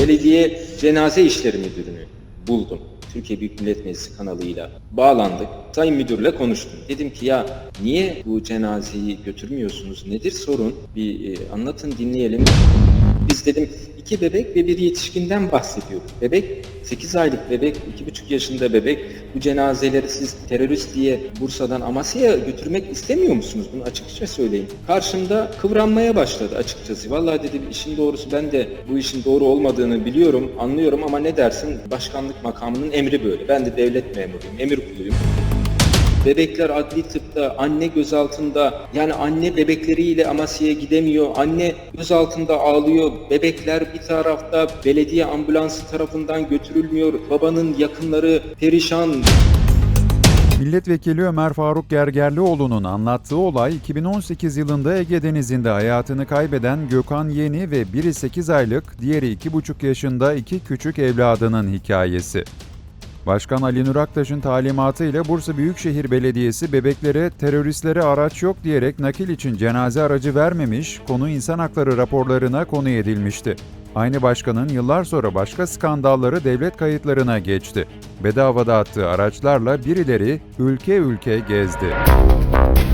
Belediye Cenaze İşleri Müdürünü buldum. Türkiye Büyük Millet Meclisi kanalıyla bağlandık. Sayın Müdürle konuştum. Dedim ki ya niye bu cenazeyi götürmüyorsunuz? Nedir sorun? Bir e, anlatın dinleyelim. Biz dedim iki bebek ve bir yetişkinden bahsediyoruz. Bebek 8 aylık bebek, 2,5 yaşında bebek. Bu cenazeleri siz terörist diye Bursa'dan Amasya'ya götürmek istemiyor musunuz? Bunu açıkça söyleyin. Karşımda kıvranmaya başladı açıkçası. Vallahi dedi işin doğrusu ben de bu işin doğru olmadığını biliyorum, anlıyorum ama ne dersin? Başkanlık makamının emri böyle. Ben de devlet memuruyum, emir kuluyum. Bebekler adli tıpta, anne gözaltında. Yani anne bebekleriyle Amasya'ya gidemiyor. Anne gözaltında ağlıyor. Bebekler bir tarafta belediye ambulansı tarafından götürülmüyor. Babanın yakınları perişan. Milletvekili Ömer Faruk Gergerlioğlu'nun anlattığı olay 2018 yılında Ege Denizi'nde hayatını kaybeden Gökhan Yeni ve biri 8 aylık, diğeri 2,5 yaşında iki küçük evladının hikayesi. Başkan Ali Nur Aktaş'ın talimatı ile Bursa Büyükşehir Belediyesi bebeklere teröristlere araç yok diyerek nakil için cenaze aracı vermemiş, konu insan hakları raporlarına konu edilmişti. Aynı başkanın yıllar sonra başka skandalları devlet kayıtlarına geçti. Bedava dağıttığı araçlarla birileri ülke ülke gezdi.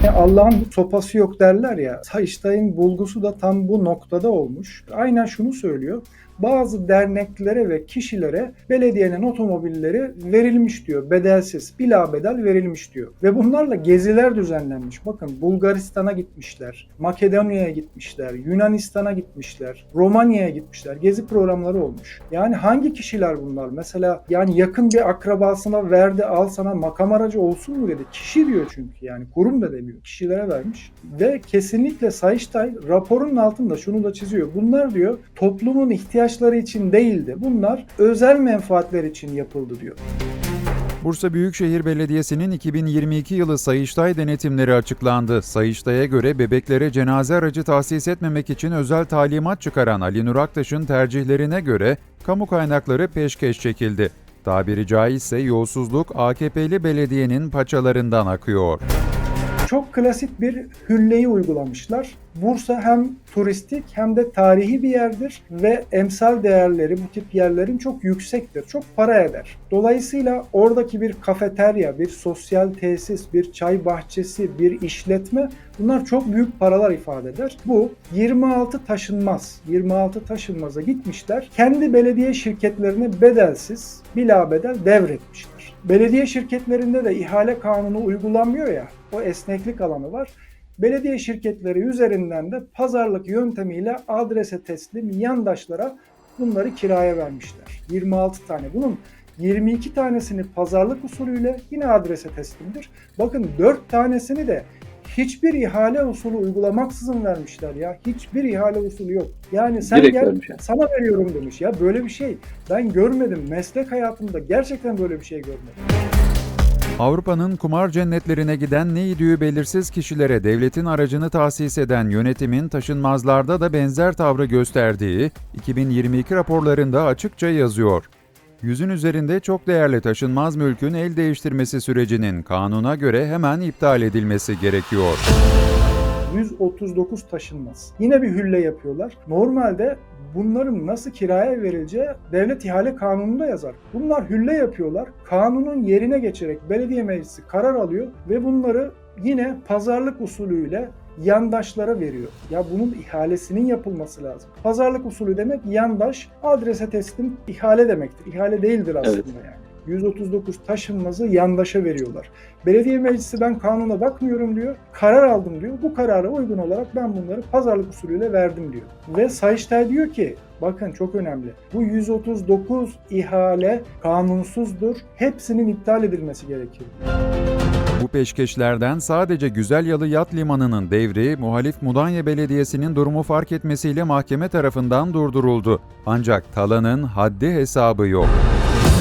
E, Allah'ın sopası yok derler ya. Sayıştay'ın bulgusu da tam bu noktada olmuş. Aynen şunu söylüyor. Bazı derneklere ve kişilere belediyenin otomobilleri verilmiş diyor. Bedelsiz, bila bedel verilmiş diyor. Ve bunlarla geziler düzenlenmiş. Bakın Bulgaristan'a gitmişler, Makedonya'ya gitmişler, Yunanistan'a gitmişler, Romanya'ya gitmişler. Gezi programları olmuş. Yani hangi kişiler bunlar? Mesela yani yakın bir akrabasına verdi al sana makam aracı olsun mu dedi. Kişi diyor çünkü yani kurum da demiyor. Kişilere vermiş. Ve kesinlikle Sayıştay raporun altında şunu da çiziyor. Bunlar diyor toplumun ihtiyaçları için değildi. Bunlar özel menfaatler için yapıldı diyor. Bursa Büyükşehir Belediyesi'nin 2022 yılı Sayıştay denetimleri açıklandı. Sayıştay'a göre bebeklere cenaze aracı tahsis etmemek için özel talimat çıkaran Ali Nur Aktaş'ın tercihlerine göre kamu kaynakları peşkeş çekildi. Tabiri caizse yolsuzluk AKP'li belediyenin paçalarından akıyor. Çok klasik bir hülleyi uygulamışlar. Bursa hem turistik hem de tarihi bir yerdir ve emsal değerleri bu tip yerlerin çok yüksektir. Çok para eder. Dolayısıyla oradaki bir kafeterya, bir sosyal tesis, bir çay bahçesi, bir işletme bunlar çok büyük paralar ifade eder. Bu 26 taşınmaz. 26 taşınmaza gitmişler. Kendi belediye şirketlerini bedelsiz, bila bedel devretmişler. Belediye şirketlerinde de ihale kanunu uygulanmıyor ya, o esneklik alanı var. Belediye şirketleri üzerinden de pazarlık yöntemiyle adrese teslim yandaşlara bunları kiraya vermişler. 26 tane. Bunun 22 tanesini pazarlık usulüyle yine adrese teslimdir. Bakın 4 tanesini de hiçbir ihale usulü uygulamaksızın vermişler ya. Hiçbir ihale usulü yok. Yani sen Direkt gel vermiş sana veriyorum demiş ya. Böyle bir şey ben görmedim. Meslek hayatımda gerçekten böyle bir şey görmedim. Avrupa'nın kumar cennetlerine giden ne idüğü belirsiz kişilere devletin aracını tahsis eden yönetimin taşınmazlarda da benzer tavrı gösterdiği 2022 raporlarında açıkça yazıyor. Yüzün üzerinde çok değerli taşınmaz mülkün el değiştirmesi sürecinin kanuna göre hemen iptal edilmesi gerekiyor. 139 taşınmaz. Yine bir hülle yapıyorlar. Normalde bunların nasıl kiraya verileceği devlet ihale kanununda yazar. Bunlar hülle yapıyorlar. Kanunun yerine geçerek belediye meclisi karar alıyor ve bunları yine pazarlık usulüyle yandaşlara veriyor. Ya bunun ihalesinin yapılması lazım. Pazarlık usulü demek yandaş adrese teslim ihale demektir. İhale değildir aslında Evet. yani. 139 taşınmazı yandaşa veriyorlar. Belediye meclisi ben kanuna bakmıyorum diyor. Karar aldım diyor. Bu karara uygun olarak ben bunları pazarlık usulüyle verdim diyor. Ve Sayıştay diyor ki bakın çok önemli. Bu 139 ihale kanunsuzdur. Hepsinin iptal edilmesi gerekir. Bu peşkeşlerden sadece Güzelyalı Yat Limanı'nın devri, muhalif Mudanya Belediyesi'nin durumu fark etmesiyle mahkeme tarafından durduruldu. Ancak talanın haddi hesabı yok.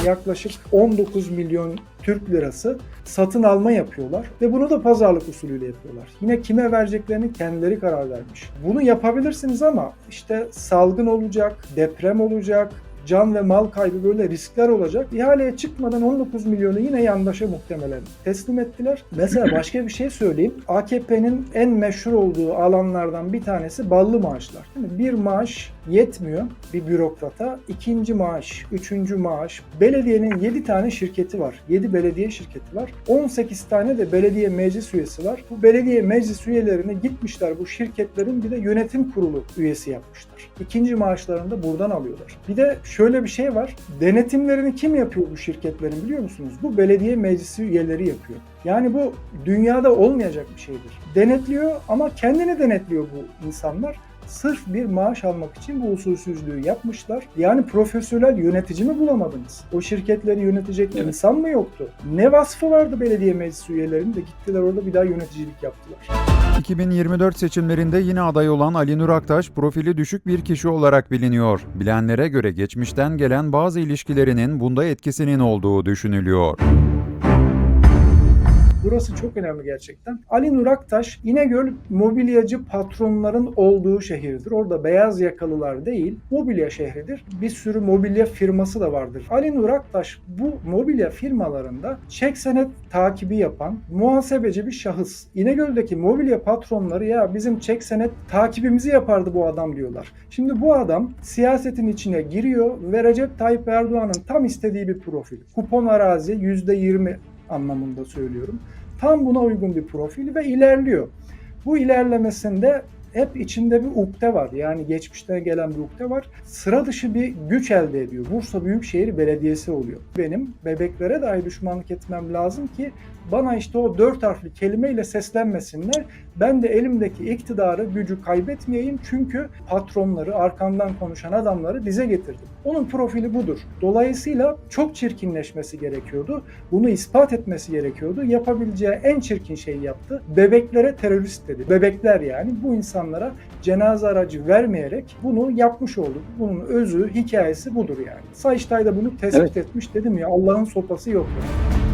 Yaklaşık 19 milyon Türk lirası satın alma yapıyorlar ve bunu da pazarlık usulüyle yapıyorlar. Yine kime vereceklerini kendileri karar vermiş. Bunu yapabilirsiniz ama işte salgın olacak, deprem olacak, can ve mal kaybı böyle riskler olacak. İhaleye çıkmadan 19 milyonu yine yandaşa muhtemelen teslim ettiler. Mesela başka bir şey söyleyeyim. AKP'nin en meşhur olduğu alanlardan bir tanesi ballı maaşlar. Bir maaş yetmiyor bir bürokrata. İkinci maaş, üçüncü maaş. Belediyenin 7 tane şirketi var. 7 belediye şirketi var. 18 tane de belediye meclis üyesi var. Bu belediye meclis üyelerine gitmişler bu şirketlerin bir de yönetim kurulu üyesi yapmışlar. İkinci maaşlarını da buradan alıyorlar. Bir de şöyle bir şey var. Denetimlerini kim yapıyor bu şirketlerin biliyor musunuz? Bu belediye meclisi üyeleri yapıyor. Yani bu dünyada olmayacak bir şeydir. Denetliyor ama kendini denetliyor bu insanlar sırf bir maaş almak için bu usulsüzlüğü yapmışlar. Yani profesyonel yönetici mi bulamadınız? O şirketleri yönetecek Evet. insan mı yoktu? Ne vasfı vardı belediye meclis üyelerinin de gittiler orada bir daha yöneticilik yaptılar. 2024 seçimlerinde yine aday olan Ali Nur Aktaş profili düşük bir kişi olarak biliniyor. Bilenlere göre geçmişten gelen bazı ilişkilerinin bunda etkisinin olduğu düşünülüyor. Burası çok önemli gerçekten. Ali Nur Aktaş İnegöl mobilyacı patronların olduğu şehirdir. Orada beyaz yakalılar değil, mobilya şehridir. Bir sürü mobilya firması da vardır. Ali Nur Aktaş bu mobilya firmalarında çek senet takibi yapan muhasebeci bir şahıs. İnegöl'deki mobilya patronları ya bizim çek senet takibimizi yapardı bu adam diyorlar. Şimdi bu adam siyasetin içine giriyor ve Recep Tayyip Erdoğan'ın tam istediği bir profil. Kupon arazi %20 anlamında söylüyorum. Tam buna uygun bir profil ve ilerliyor. Bu ilerlemesinde hep içinde bir ukde var. Yani geçmişten gelen bir ukde var. Sıra dışı bir güç elde ediyor. Bursa Büyükşehir Belediyesi oluyor. Benim bebeklere dahi düşmanlık etmem lazım ki bana işte o dört harfli kelimeyle seslenmesinler. Ben de elimdeki iktidarı, gücü kaybetmeyeyim çünkü patronları, arkamdan konuşan adamları dize getirdim. Onun profili budur. Dolayısıyla çok çirkinleşmesi gerekiyordu. Bunu ispat etmesi gerekiyordu. Yapabileceği en çirkin şeyi yaptı. Bebeklere terörist dedi. Bebekler yani bu insanlara cenaze aracı vermeyerek bunu yapmış oldu. Bunun özü, hikayesi budur yani. Sayıştay da bunu tespit Evet. etmiş dedim ya Allah'ın sopası yok. Yani.